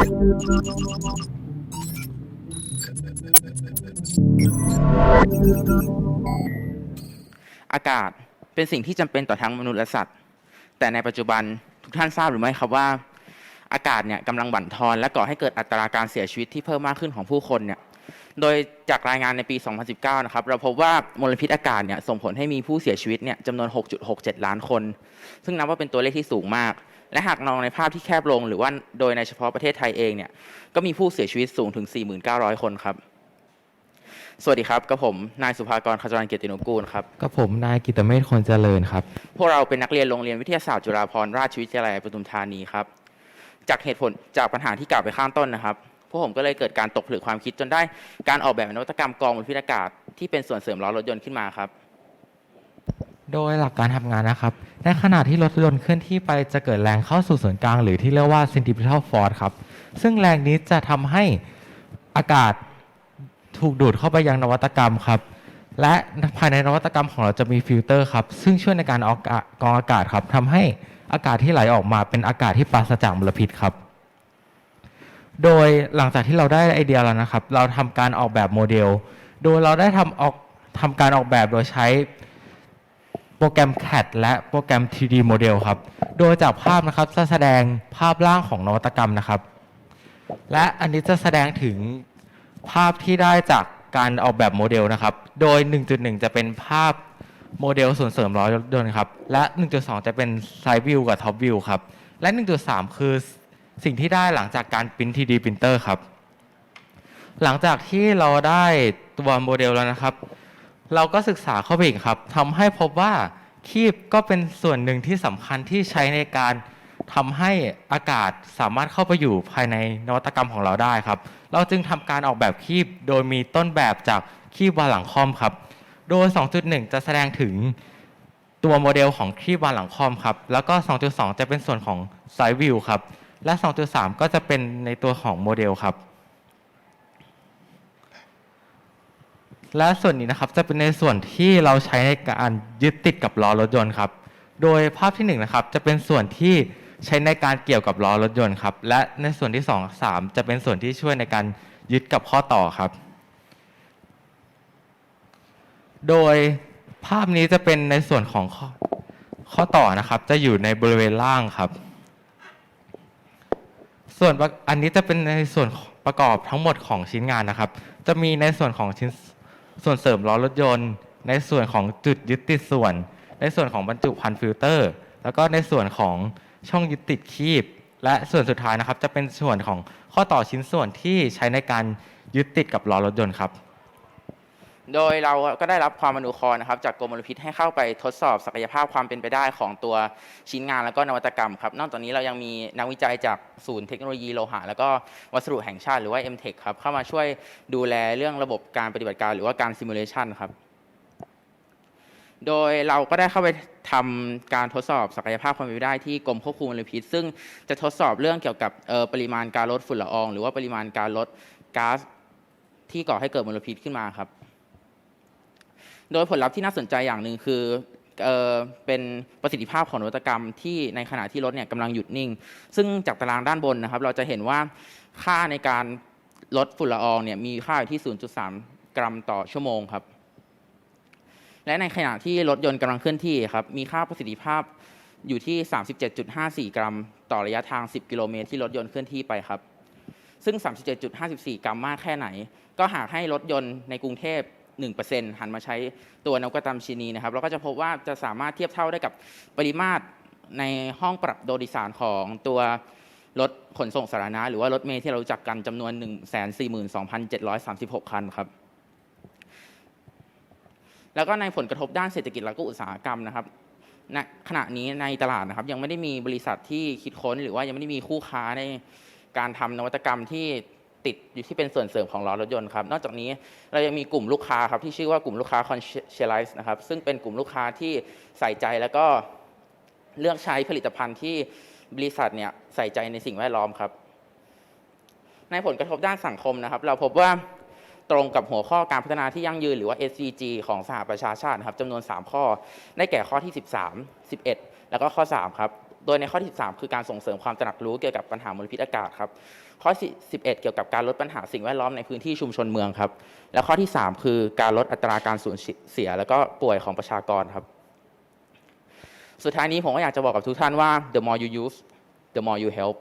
อากาศเป็นสิ่งที่จำเป็นต่อทั้งมนุษย์และสัตว์ แต่ในปัจจุบันทุกท่านทราบหรือไม่ครับว่า อากาศเนี่ยกำลังบั่นทอน และก่อให้เกิดอัตราการเสียชีวิตที่เพิ่มมากขึ้นของผู้คนเนี่ยโดยจากรายงานในปี 2019 นะครับ เราพบว่ามลพิษอากาศเนี่ยส่งผลให้มีผู้เสียชีวิตเนี่ยจำนวน 6.67 ล้านคน ซึ่งนับว่าเป็นตัวเลขที่สูงมาก และหากมองในภาพที่แคบลง หรือว่าโดยในเฉพาะประเทศไทยเองเนี่ยก็มีผู้เสียชีวิตสูงถึง 4,900 คนครับ สวัสดีครับกับผมนายสุภากรขจรเกียรตินุกูลครับกับผมนายกิตเมธคนเจริญครับ พวกเราเป็นนักเรียนโรงเรียนวิทยาศาสตร์จุฬาภรณราชวิทยาลัยปทุมธานีครับ จากเหตุผลจากปัญหาที่กล่าวไปข้างต้นนะครับพวกผมก็เลยเกิดการตกผลึกความคิดจนได้การออกแบบนวัตกรรมกรองมลพิษอากาศที่เป็นส่วนเสริมล้อรถยนต์ขึ้นมาครับ โดยหลักการทำงานนะครับ ในขณะที่รถยนต์เคลื่อนที่ไปจะเกิดแรงเข้าสู่ศูนย์กลาง หรือที่เรียกว่า centripetal force ครับ ซึ่งแรงนี้จะทำให้อากาศถูกดูดเข้าไปยังนวัตกรรมครับ และภายในนวัตกรรมของเราจะมีฟิลเตอร์ครับ ซึ่งช่วยในการออกกรองอากาศครับทำให้อากาศที่ไหลออกมาเป็นอากาศที่ปราศจากมลพิษครับ โดยหลังจากที่เราได้ไอเดียแล้วนะครับ เราทำการออกแบบโมเดล โดยเราได้ทำออกทำการออกแบบโดยใช้ โปรแกรม CAD และโปรแกรม 3D Model ครับ โดยจากภาพนะครับจะแสดงภาพร่างของนวัตกรรมนะครับ และอันนี้จะแสดงถึงภาพที่ได้จากการออกแบบโมเดลนะครับ โดย 1.1 จะเป็นภาพโมเดลส่วนเสริมล้อยนต์ครับ และ 1.2 จะเป็น Side View กับ Top View ครับ และ 1.3 คือสิ่งที่ได้หลังจากการพิมพ์ 3D Printer ครับ หลังจากที่เราได้ตัวโมเดลแล้วนะครับ เราก็ศึกษาเข้าไปอีกครับทำให้พบว่าคีบก็เป็นส่วนหนึ่งที่สำคัญที่ใช้ในการทำให้อากาศสามารถเข้าไปอยู่ภายในนวัตกรรมของเราได้ครับ เราจึงทำการออกแบบคีบโดยมีต้นแบบจากคีบวาหลังคอมครับ โดย 2.1 จะแสดงถึงตัวโมเดลของคีบวาหลังคอมครับ แล้วก็ 2.2 จะเป็นส่วนของ Side View ครับ และ 2.3 ก็จะเป็นในตัวของโมเดลครับ และส่วนนี้นะครับจะเป็นในส่วนที่เราใช้ในการยึดติดกับล้อรถยนต์ครับ โดยภาพที่1นงนะครับจะเป็นส่วนที่ใช้ในการเกี่ยวกับล้อรถยนต์ครับ และในส่วนที่2 3จะเป็นส่วนที่ช่วยในการยึดกับข้อต่อครับ โดยภาพนี้จะเป็นในส่วนของข้อข้อต่อนะครับ จะอยู่ในบริเวณล่างครับ ส่วนอันนี้จะเป็นในส่วนประกอบทั้งหมดของชิ้นงานนะครับ จะมีในส่วนของชิ้น ส่วนเสริมล้อรถยนต์ ในส่วนของจุดยึดติดส่วน ในส่วนของบรรจุภัณฑ์ฟิลเตอร์ แล้วก็ในส่วนของช่องยึดติดคีบ และส่วนสุดท้ายนะครับ จะเป็นส่วนของข้อต่อชิ้นส่วนที่ใช้ในการยึดติดกับล้อรถยนต์ครับ โดยเราก็ได้รับความอนุเคราะห์นะครับ จากกรมมลพิษให้เข้าไปทดสอบศักยภาพความเป็นไปได้ของตัวชิ้นงานแล้วก็นวัตกรรมครับ นอกจากนี้เรายังมีนักวิจัยจากศูนย์เทคโนโลยีโลหะ แล้วก็วัสดุแห่งชาติหรือว่า MTech ครับเข้ามาช่วยดูแลเรื่องระบบการปฏิบัติการหรือว่าการซิมูเลชันครับโดยเราก็ได้เข้าไปทำการทดสอบศักยภาพความเป็นไปได้ที่กรมควบคุมมลพิษ ซึ่งจะทดสอบเรื่องเกี่ยวกับปริมาณการลดฝุ่นละออง หรือว่าปริมาณการลดก๊าซที่ก่อให้เกิดมลพิษขึ้นมาครับ โดยผลลัพธ์ที่น่าสนใจอย่างหนึ่งคือเออเป็นประสิทธิภาพของนวัตกรรมที่ในขณะที่รถเนี่ยกำลังหยุดนิ่ง ซึ่งจากตารางด้านบนนะครับ เราจะเห็นว่าค่าในการลดฝุ่นละอองเนี่ยมีค่าอยู่ที่ 0.3 กรัมต่อชั่วโมงครับ และในขณะที่รถยนต์กำลังเคลื่อนที่ครับ มีค่าประสิทธิภาพอยู่ที่ 37.54 กรัม ต่อระยะทาง 10 กิโลเมตร ที่รถยนต์เคลื่อนที่ไปครับ ซึ่ง 37.54 กรัมมากแค่ไหน ก็หากให้รถยนต์ในกรุงเทพ 1%หันมาใช้ตัวนวัตกรรมชิ้นนี้นะครับเราก็จะพบว่าจะสามารถเทียบเท่าได้กับปริมาตรในห้องปรับโดยสารของตัวรถขนส่งสาธารณะหรือว่ารถเมล์ที่เรารจักกันจำนวน 142,736 คันครับ แล้วก็ในผลกระทบด้านเศรษฐกิจและก็อุตสาหกรรมนะครับณขณะนี้ในตลาดนะครับยังไม่ได้มีบริษัทที่คิดค้น หรือว่ายังไม่ได้มีคู่ค้าในการทำนวัตกรรมที่ ติดอยู่ที่เป็นส่วนเสริมของล้อรถยนต์ครับ นอกจากนี้เรายังมีกลุ่มลูกค้าครับที่ชื่อว่ากลุ่มลูกค้า conscientize นะครับซึ่งเป็นกลุ่มลูกค้าที่ใส่ใจแล้วก็เลือกใช้ผลิตภัณฑ์ที่บริษัทเนี่ยใส่ใจในสิ่งแวดล้อมครับ ในผลกระทบด้านสังคมนะครับ เราพบว่าตรงกับหัวข้อการพัฒนาที่ยั่งยืนหรือว่า SDG ของสหประชาชาตินะครับจำนวน 3 ข้อ ได้แก่ข้อที่ 13 11 แล้วก็ข้อ 3 ครับ โดยในข้อที่ 13 คือการส่งเสริมความตระหนักรู้เกี่ยวกับปัญหามลพิษอากาศครับ ข้อที่11 เกี่ยวกับการลดปัญหาสิ่งแวดล้อมในพื้นที่ชุมชนเมืองครับ และข้อที่ 3 คือการลดอัตราการสูญเสีย แล้วก็ป่วยของประชากรครับ สุดท้ายนี้ผมก็อยากจะบอกกับทุกท่านว่า the more you use the more you help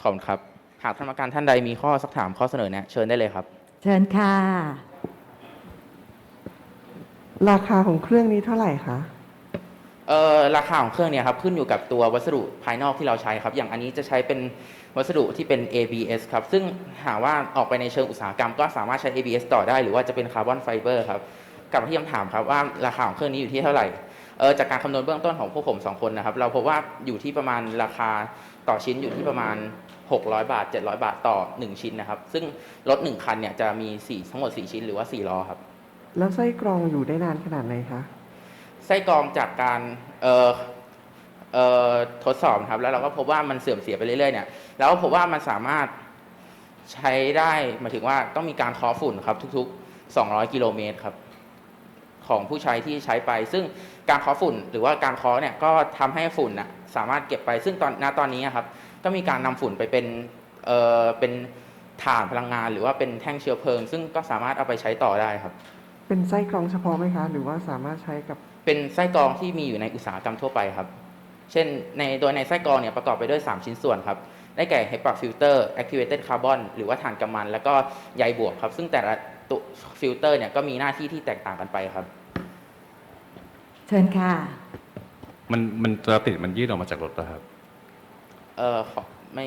ขอบคุณครับ หากท่านประการท่านใดมีข้อสักถามข้อเสนอแนะเชิญได้เลยครับ เชิญค่ะ ราคาของเครื่องนี้เท่าไหร่คะ เอ่อราคาของเครื่องเนี่ยครับขึ้นอยู่กับตัววัสดุภายนอกที่เราใช้ครับ อย่างอันนี้จะใช้เป็นวัสดุที่เป็น ABS ครับ ซึ่งหากว่าออกไปในเชิงอุตสาหกรรม ก็สามารถใช้ ABS ต่อได้ หรือว่าจะเป็นคาร์บอนไฟเบอร์ครับกลับมาที่คำถามครับว่าราคาของเครื่องนี้อยู่ที่เท่าไหร่เออจากการคำนวณเบื้องต้นของพวกผมสองคนนะครับเราพบว่าอยู่ที่ประมาณราคาต่อชิ้นอยู่ที่ประมาณ 600 บาท 700 บาทต่อ 1 ชิ้นนะครับ ซึ่งรถ1คันเนี่ยจะมี4ทั้งหมด 4 ชิ้นหรือว่า4ล้อครับแล้วไส้กรองอยู่ได้นานขนาดไหนคะ ส้กรองจากการเอ่อเอ่อทดสอบครับ แล้วเราก็พบว่ามันเสื่อมเสียไปเรื่อยๆเนี่ยแล้วก็พบว่ามันสามารถใช้ได้หมายถึงว่าต้องมีการเคอฝุ่นครับทุกๆ 200 กิโลเมตรครับ ของผู้ใช้ที่ใช้ไป ซึ่งการเคอฝุ่นหรือว่าการเคอเนี่ยก็ทำให้ฝุ่นนะสามารถเก็บไป ซึ่งตอนณตอนนี้ครับ ก็มีการนำฝุ่นไปเป็นเอ่อเป็นถ่านพลังงาน หรือว่าเป็นแท่งเชื้อเพลิง ซึ่งก็สามารถเอาไปใช้ต่อได้ครับ เป็นไส้กรองเฉพาะไหมคะ หรือว่าสามารถใช้กับ เป็นไส้กรองที่มีอยู่ในอุตสาหกรรมทั่วไปครับ เช่นในโดยในไส้กรองเนี่ยประกอบไปด้วย 3 ชิ้นส่วนครับ ได้แก่ HEPA filter activated carbon หรือว่าถ่านกำมัน แล้วก็ใยบวกครับ ซึ่งแต่ละตัวฟิลเตอร์เนี่ยก็มีหน้าที่ที่แตกต่างกันไปครับ เชิญค่ะ มันมันจะติดมันยื่นออกมาจากรถป่ะครับ เออขอไม่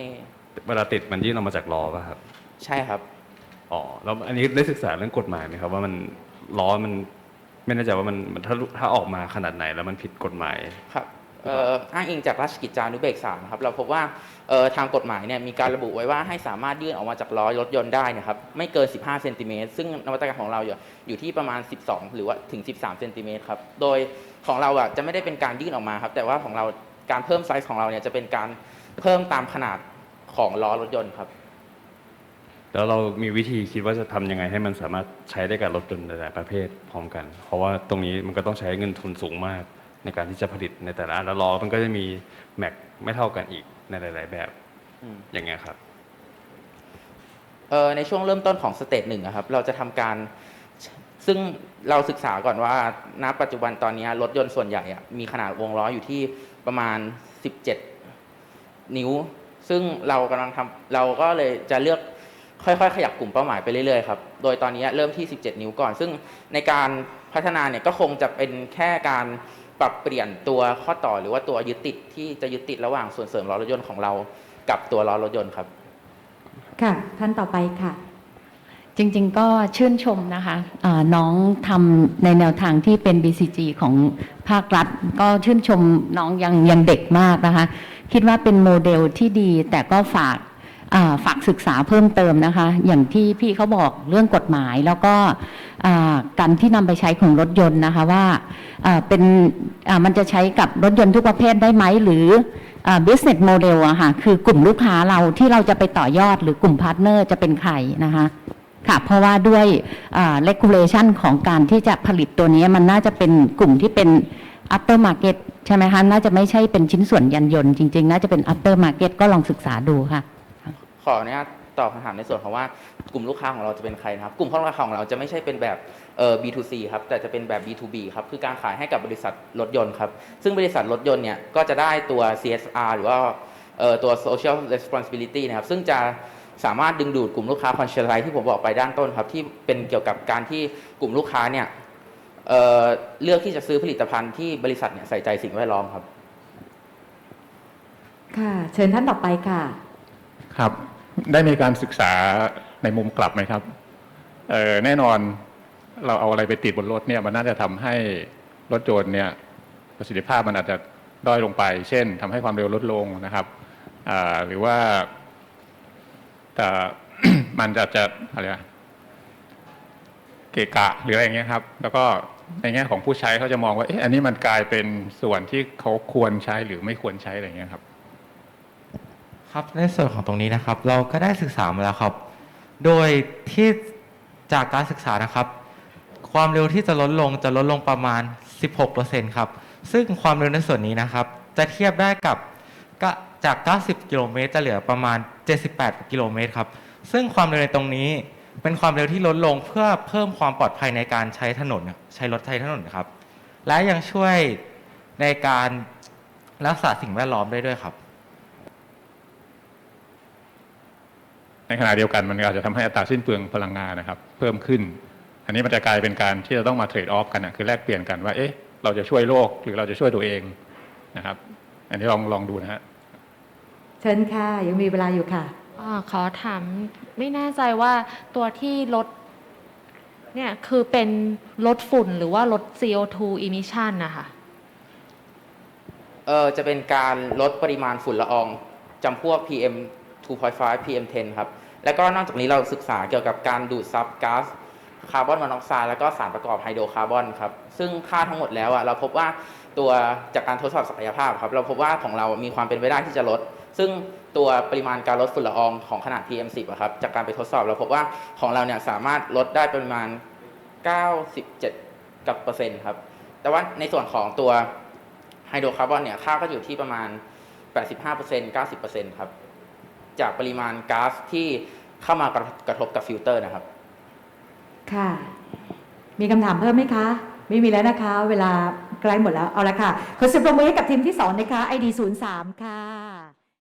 เวลาติดมันยื่นออกมาจากล้อป่ะครับ ใช่ครับ อ๋อ แล้วอันนี้ได้ศึกษาเรื่องกฎหมายไหมครับ ว่ามันล้อมัน ไม่แน่ใจว่ามันมันถ้าถ้าออกมาขนาดไหนแล้วมันผิดกฎหมาย ครับเอ่ออ้างอิงจากราชกิจจานุเบกษานะครับเราพบว่าเอ่อทางกฎหมายเนี่ยมีการระบุไว้ว่าให้สามารถยื่นออกมาจากล้อรถยนต์ได้นะครับไม่เกิน 15เซนติเมตรซึ่งนวัตกรรมของเราอยู่อยู่ที่ประมาณ 12 หรือว่าถึง 13เซนติเมตรครับโดยของเราอะจะไม่ได้เป็นการยื่นออกมาครับแต่ว่าของเราการเพิ่มไซส์ของเราเนี่ยจะเป็นการเพิ่มตามขนาดของล้อรถยนต์ครับ แล้วเรามีวิธีคิดว่าจะทำยังไงให้มันสามารถใช้ได้กับรถยนต์หลายๆประเภทพร้อมกัน เพราะว่าตรงนี้มันก็ต้องใช้เงินทุนสูงมาก ในการที่จะผลิตในแต่ละอันแล้วล้อมันก็จะมีแม็กไม่เท่ากันอีกในหลาย ๆ แบบอืม อย่างเงี้ยครับ เอ่อในช่วงเริ่มต้นของสเตจหนึ่งอะครับเราจะทำการซึ่งเราศึกษาก่อนว่าณปัจจุบันตอนนี้รถยนต์ส่วนใหญ่อะมีขนาดวงล้ออยู่ที่ประมาณ 17 นิ้ว ซึ่งเรากำลังทำเราก็เลยจะเลือก ค่อยๆ ขยับกลุ่มเป้าหมายไปเรื่อยๆครับ โดยตอนนี้เริ่มที่ 17 นิ้วก่อน ซึ่งในการพัฒนาเนี่ยก็คงจะเป็นแค่การปรับเปลี่ยนตัวข้อต่อหรือว่าตัวยึดติดที่จะยึดติดระหว่างส่วนเสริมล้อรถยนต์ของเรากับตัวล้อรถยนต์ครับ ค่ะ ท่านต่อไปค่ะ จริงๆ ก็ชื่นชมนะคะอ่าน้องทำในแนวทางที่เป็น BCG ของภาครัฐ ก็ชื่นชมน้องยังยังเด็กมากนะคะ คิดว่าเป็นโมเดลที่ดีแต่ก็ฝาก ฝากศึกษาเพิ่มเติมนะคะ อย่างที่พี่เขาบอกเรื่องกฎหมายแล้วก็การที่นำไปใช้ของรถยนต์นะคะว่าเป็นมันจะใช้กับรถยนต์ทุกประเภทได้ไหมหรืออ business model อะค่ะคือกลุ่มลูกค้าเราที่เราจะไปต่อยอดหรือกลุ่มพาร์ทเนอร์จะเป็นใครนะคะค่ะเพราะว่าด้วย regulation ของการที่จะผลิตตัวนี้มันน่าจะเป็นกลุ่มที่เป็น after market ใช่ไหมคะ น่าจะไม่ใช่เป็นชิ้นส่วนยันยนต์จริง ๆ น่าจะเป็น after market ก็ลองศึกษาดูค่ะ ขออนุญาตตอบคำถามในส่วนของว่ากลุ่มลูกค้าของเราจะเป็นใครนะครับ กลุ่มลูกค้าของเราจะไม่ใช่เป็นแบบเอ่อ B2C ครับแต่จะเป็นแบบ B2B ครับคือการขายให้กับบริษัทรถยนต์ครับซึ่งบริษัทรถยนต์เนี่ยก็จะได้ตัว CSR หรือว่าเอ่อตัว Social Responsibility นะครับซึ่งจะสามารถดึงดูดกลุ่มลูกค้า conscious ที่ผมบอกไปด้านต้นครับที่เป็นเกี่ยวกับการที่กลุ่มลูกค้าเนี่ยเอ่อเลือกที่จะซื้อผลิตภัณฑ์ที่บริษัทเนี่ยใส่ใจสิ่งแวดล้อมครับ ค่ะ เชิญท่านต่อไปค่ะ ครับ ได้มีการศึกษาในมุมกลับไหมครับเออแน่นอนเราเอาอะไรไปติดบนรถเนี่ยมันน่าจะทำให้รถยนต์เนี่ยประสิทธิภาพมันอาจจะด้อยลงไป เช่นทำให้ความเร็วลดลงนะครับหรือว่าแต่มันจะจะอะไรอะเกะกะหรืออะไรอย่างเงี้ยครับ แล้วก็ในแง่ของผู้ใช้เขาจะมองว่าเอ๊ะอันนี้มันกลายเป็นส่วนที่เขาควรใช้หรือไม่ควรใช้อะไรอย่างเงี้ยครับ ครับในส่วนของตรงนี้นะครับ เราก็ได้ศึกษามาแล้วครับ โดยที่จากการศึกษานะครับ ความเร็วที่จะลดลงจะลดลงประมาณ 16%ครับ ซึ่งความเร็วในส่วนนี้นะครับ จะเทียบได้กับกจาก 90 กิโลเมตรจะเหลือประมาณ 78 กิโลเมตรครับ ซึ่งความเร็วในตรงนี้เป็นความเร็วที่ลดลงเพื่อเพิ่มความปลอดภัยในการใช้ถนนใช้รถใช้ถนนครับ และยังช่วยในการรักษาสิ่งแวดล้อมได้ด้วยครับ ในขณะเดียวกันมันอาจจะทำให้อัตราสิ้นเปลืองพลังงานนะครับ เพิ่มขึ้น อันนี้มันจะกลายเป็นการที่จะต้องมาเทรดออฟกันนะคือแลกเปลี่ยนกันว่าเอ๊ะเราจะช่วยโลกหรือเราจะช่วยตัวเองนะครับ อันนี้ลองลองดูนะฮะเชิญค่ะยังมีเวลาอยู่ค่ะอาขอถามไม่แน่ใจว่าตัวที่ลดเนี่ยคือเป็นลดฝุ่นหรือว่าลด CO2 emission นะคะเออจะเป็นการลดปริมาณฝุ่นละอองจำพวก PM 2.5 PM 10 ครับ แล้วก็นอกจากนี้เราศึกษาเกี่ยวกับการดูดซับก๊าซคาร์บอนมอนอกไซด์แล้วก็สารประกอบไฮโดรคาร์บอนครับ ซึ่งค่าทั้งหมดแล้วอะเราพบว่าตัวจากการทดสอบศักยภาพครับ เราพบว่าของเรามีความเป็นไปได้ที่จะลด ซึ่งตัวปริมาณการลดฝุ่นละอองของขนาด PM 10อะครับ จากการไปทดสอบเราพบว่าของเราเนี่ยสามารถลดได้ประมาณ 97 กับเปอร์เซ็นต์ครับ แต่ว่าในส่วนของตัวไฮโดรคาร์บอนเนี่ยค่าก็อยู่ที่ประมาณ 85% 90%ครับ จากปริมาณก๊าซที่เข้ามากระกระทบกับฟิลเตอร์นะครับ ค่ะ มีคำถามเพิ่มไหมคะ ไม่มีแล้วนะคะ เวลาใกล้หมดแล้ว เอาละค่ะ ขอเสียงปรบมือให้กับทีมที่สองนะคะ ID 0 3ค่ะ